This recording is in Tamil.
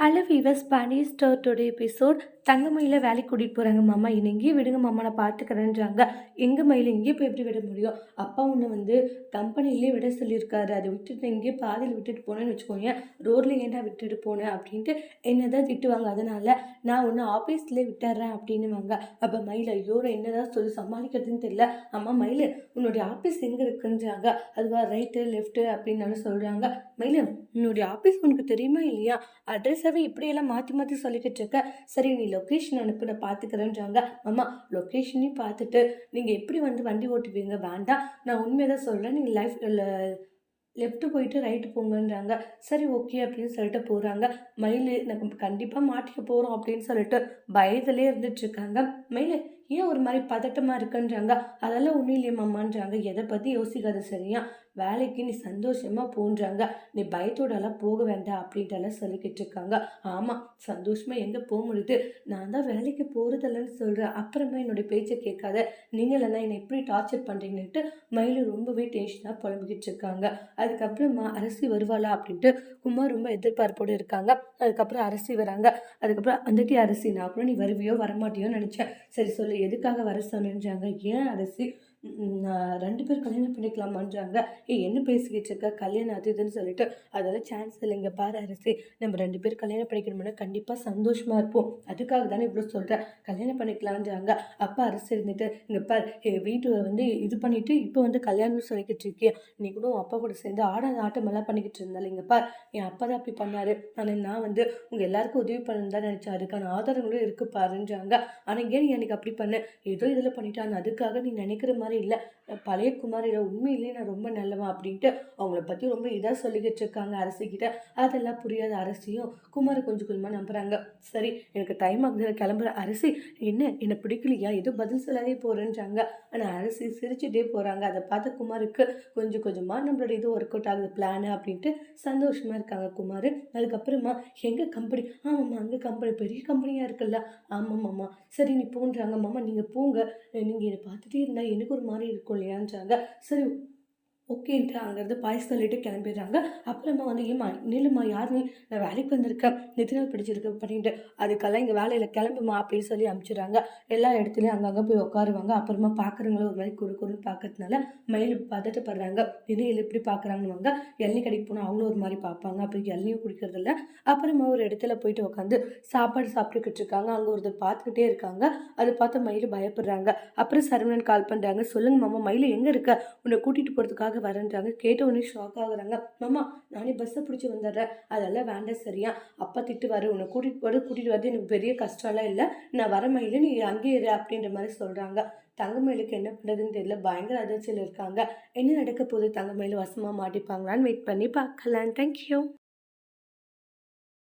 ஹலோ வீவர்ஸ் பனி ஸ்டோர் டுடே எபிசோட் தங்கமயில வேலைக்கு கூட்டிகிட்டு போகிறாங்க மாமா என்னை விடுங்க மாமா நான் பார்த்துக்கிறேன்றாங்க எங்கள் மயில் இங்கேயே போய் எப்படி விட முடியும்? அப்பா ஒன்று வந்து கம்பெனிலே விட சொல்லியிருக்காரு. அதை விட்டுட்டு இங்கேயே பாதியில் விட்டுட்டு போனேன்னு வச்சுக்கோங்க ரோட்டில் ஏன்டா விட்டுட்டு போனேன் அப்படின்ட்டு என்ன தான் திட்டுவாங்க. அதனால் நான் ஒன்று ஆஃபீஸ்லேயே விட்டுறேன் அப்படின்னுவாங்க. அப்போ மயில் ஐயோ என்ன தான் சொல்லி சமாளிக்கிறதுன்னு தெரியல. அம்மா மயில் உன்னுடைய ஆஃபீஸ் எங்கே இருக்குன்றாங்க? அதுவா ரைட்டு லெஃப்ட்டு அப்படின்னு சொல்கிறாங்க மயில் உன்னுடைய ஆஃபீஸ் உனக்கு தெரியுமா இல்லையா? அட்ரஸ் பேசவே இப்படியெல்லாம் மாற்றி மாற்றி சொல்லிக்கிட்டு இருக்க சரி நீ லொக்கேஷன் அனுப்பு நான் பார்த்துக்கிறேன்றாங்க அம்மா லொக்கேஷனையும் பார்த்துட்டு நீங்கள் எப்படி வந்து வண்டி ஓட்டுவீங்க? வேண்டாம். நான் உண்மையை தான் சொல்கிறேன் நீங்கள் லைஃப் லெஃப்ட்டு போயிட்டு ரைட்டு போங்கன்றாங்க. சரி ஓகே அப்படின்னு சொல்லிட்டு போகிறாங்க மயில் நம்ம கண்டிப்பாக மாட்டிக்க போகிறோம் அப்படின்னு சொல்லிட்டு பயத்துலேயே இருந்துட்டுருக்காங்க மயில் ஏன் ஒரு மாதிரி பதட்டமாக இருக்குன்றாங்க? அதெல்லாம் ஒன்றும் இல்லைம்மாமான்றாங்க எதை பற்றி யோசிக்காது சரியா? வேலைக்கு நீ சந்தோஷமாக போன்றாங்க. நீ பயத்தோடலாம் போக வேண்டாம் அப்படின்ட்டெல்லாம் சொல்லிக்கிட்டு இருக்காங்க. ஆமாம் சந்தோஷமாக எங்கே போக முடியுது? நான் தான் வேலைக்கு போகிறதில்லன்னு சொல்கிறேன் அப்புறமா என்னுடைய பேச்சை கேட்காத. நீங்களெல்லாம் என்னை எப்படி டார்ச்சர் பண்ணுறீங்கன்ட்டு மயில் ரொம்பவே டென்ஷனாக புலம்பிக்கிட்டு இருக்காங்க. அதுக்கப்புறமா அரசி வருவாளா அப்படின்ட்டு குமார் ரொம்ப எதிர்பார்ப்போடு இருக்காங்க. அதுக்கப்புறம் அரசி வராங்க. அதுக்கப்புறம் அந்தட்டி அரசி நான் கூட நீ வருவியோ வரமாட்டியோன்னு நினச்சேன். சரி சொல்லு எதுக்காக வர சொன்னாங்க ஏன் நான் ரெண்டு பேர் கல்யாணம் பண்ணிக்கலாமான்றாங்க. ஏ என்ன பேசிக்கிட்டு இருக்க? கல்யாணம் அது இதுன்னு சொல்லிட்டு அதெல்லாம் சான்ஸ் இல்லைங்க பாரு அரசி. நம்ம ரெண்டு பேர் கல்யாணம் பண்ணிக்கணும்னா கண்டிப்பாக சந்தோஷமாக இருப்போம். அதுக்காக தானே இவ்வளோ சொல்கிறேன் கல்யாணம் பண்ணிக்கலான்றாங்க. அப்பா அரசு இருந்துட்டு இங்கே பார் எங்கள் வீட்டு வந்து இது பண்ணிவிட்டு இப்போ வந்து கல்யாணம் சொல்லிக்கிட்டு இருக்கேன் நீ கூட அப்பா கூட சேர்ந்து ஆடாத ஆட்டமெல்லாம் பண்ணிக்கிட்டு இருந்தாலும் இங்கே பார். என் அப்பா தான் அப்படி பண்ணார். ஆனால் நான் வந்து உங்கள் எல்லாருக்கும் உதவி பண்ணணும் தான் நினச்சேன். அதுக்கான ஆதாரங்களும் இருக்குது பாருன்றாங்க. ஆனால் ஏன் நீ எனக்கு அப்படி பண்ண? ஏதோ இதில் பண்ணிட்டான் அதுக்காக நீ நினைக்கிற மாதிரி மாதிரி இல்லை. பழைய குமாரியில் உண்மையிலேயே நான் ரொம்ப நல்லவன் அப்படின்ட்டு அவங்கள பற்றி ரொம்ப இதாக சொல்லிக்கிட்டு இருக்காங்க அரசிக்கிட்ட. அதெல்லாம் புரியாத அரசியும் குமாரை கொஞ்சம் கொஞ்சமாக நம்புகிறாங்க சரி எனக்கு டைம் ஆகுது கிளம்புற அரசி என்ன என்னை பிடிக்கலையா? ஏதோ பதில் சொல்லாதே போகிறேன்றாங்க ஆனால் அரசி சிரிச்சுட்டே போகிறாங்க அதை பார்த்த குமாருக்கு கொஞ்சம் கொஞ்சமாக நம்மளோட இது ஒர்க் அவுட் ஆகுது. பிளானு அப்படின்ட்டு சந்தோஷமாக இருக்காங்க குமார். அதுக்கப்புறமா எங்கள் கம்பெனி ஆமாம்மா அங்கே கம்பெனி பெரிய கம்பெனியாக இருக்குல்ல. ஆமாம் மாமா. சரி நீ போன்றாங்க. மாமா நீங்கள் போங்க. நீங்கள் என்னை பார்த்துட்டே இருந்தால் எனக்கு ஒரு மாதிரி இருக்கும் இல்லையான்றாங்க சரி ஓகேன்ட்டு அங்கேருந்து பாய்ஸ் தள்ளிட்டு கிளம்பிடுறாங்க. அப்புறமா வந்து ஏமா நில்லுமா யார் நீ? நான் வேலைக்கு வந்திருக்கேன். நெத்தினால் பிடிச்சிருக்கு பண்ணிட்டு அதுக்கெல்லாம் இங்கே வேலையில் கிளம்புமா அப்படின்னு சொல்லி அனுப்பிச்சிடுறாங்க. எல்லா இடத்துலையும் அங்கங்கே போய் உட்காருவாங்க. அப்புறமா பார்க்குறவங்களும் ஒரு மாதிரி குறு குறுன்னு பார்க்கறதுனால மயில் பதட்டப்படுறாங்க. நிதியில் எப்படி பார்க்குறாங்கன்னு எண்ணெய் கடைக்கு போனால் அவங்களும் ஒரு மாதிரி பார்ப்பாங்க அப்படி எண்ணெயும் குடிக்கிறதில்ல அப்புறமா ஒரு இடத்துல போயிட்டு உட்காந்து சாப்பாடு சாப்பிட்டுக்கிட்டு இருக்காங்க. அங்கே ஒருத்தர் பார்த்துக்கிட்டே இருக்காங்க. அதை பார்த்து மயில் பயப்படுறாங்க. அப்புறம் சரவணன் கால் பண்ணுறாங்க சொல்லுங்க மாமா மயில் எங்கே இருக்க? உன்னை கூட்டிகிட்டு போகிறதுக்காக எதுக்காக வரேன்றாங்க? கேட்ட உடனே ஷாக் ஆகுறாங்க. மாமா நானே பஸ்ஸை பிடிச்சி வந்துடுறேன். அதெல்லாம் வேண்டாம் சரியா. அப்பா திட்டு வர உன்னை கூட்டிகிட்டு வர கூட்டிகிட்டு வரது எனக்கு பெரிய கஷ்டம்லாம் இல்லை. நான் வர மயில நீ அங்கேயே இரு அப்படின்ற மாதிரி சொல்கிறாங்க தங்கமயிலுக்கு என்ன பண்ணுறதுன்னு தெரியல. பயங்கர அதிர்ச்சியில் இருக்காங்க. என்ன நடக்க போகுது? தங்கமயில் வசமாக மாட்டிப்பாங்களான்னு வெயிட் பண்ணி பார்க்கலாம். தேங்க்யூ